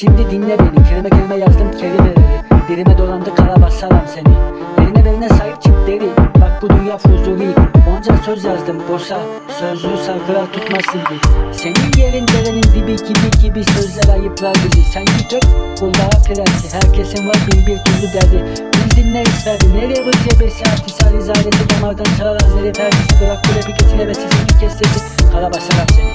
Şimdi dinle beni kelime kelime yazdım kelimeleri Dilime dolandı kara basaram seni. Eline beline sahip çık deri. Bak bu dünya fuzuli. Onca söz yazdım boşa Sözlü sarkılar tutmaz şimdi. Senin yerin derenin dibi gibi gibi Sözler ayıplar gibi Sen git öp kulağa prensi Herkesin var bin bir türlü derdi. Biz dinleriz ferdi Nereye bu cebesi? Artisal izaleti Damardan çalar azleri perdesi. Bırak bu rapi getir hevesi Seni kes sesi Kara basaram seni.